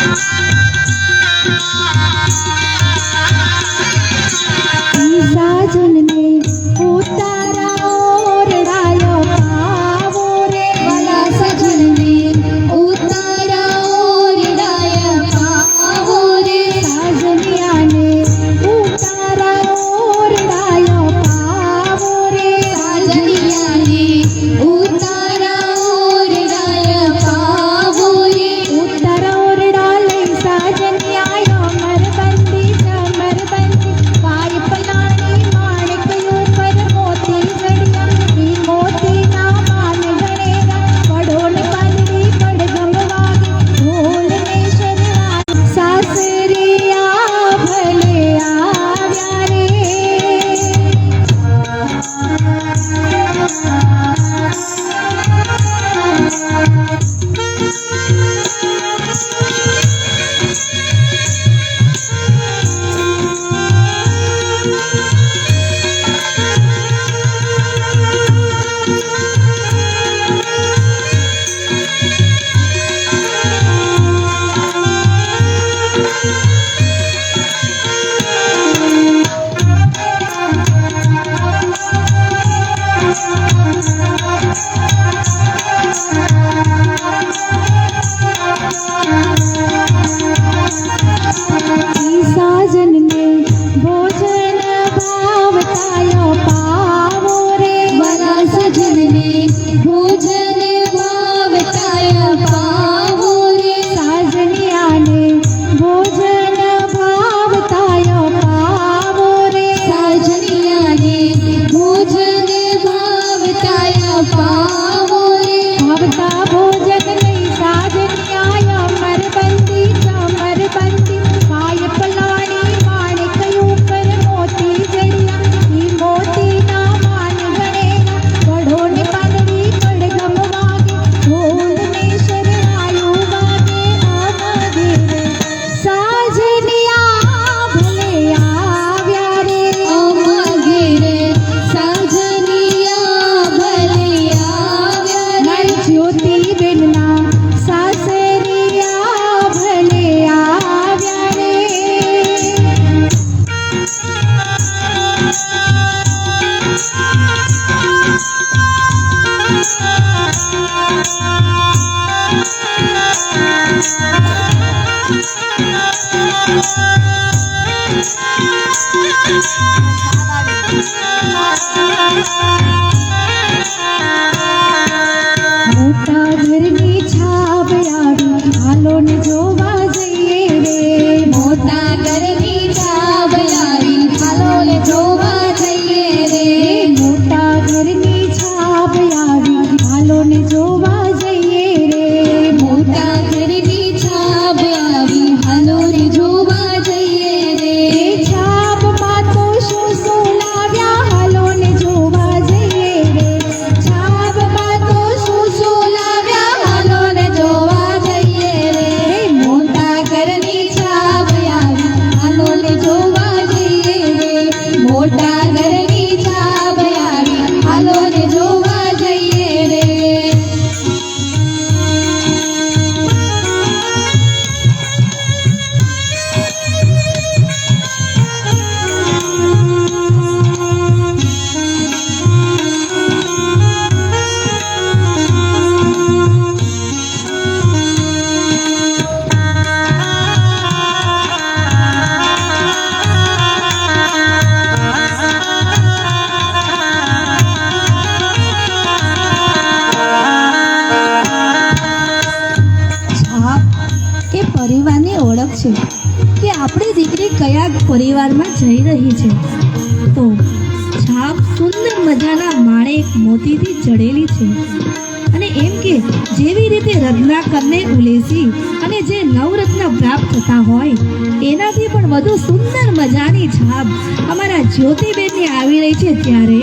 Thank you. Thank you. પરિવારની ઓળખ છે કે આપણી દીકરી કયા પરિવારમાં જઈ રહી છે. તો છાપ સુંદર મજાના માણેક મોતીથી જડેલી છે. અને એમ કે જેવી રીતે રત્નાકરને ઉલેસી અને જે નવરત્ન પ્રાપ્ત થતા હોય, એનાથી પણ વધુ સુંદર મજાની છાપ અમારા જ્યોતિબેનની આવી રહી છે ત્યારે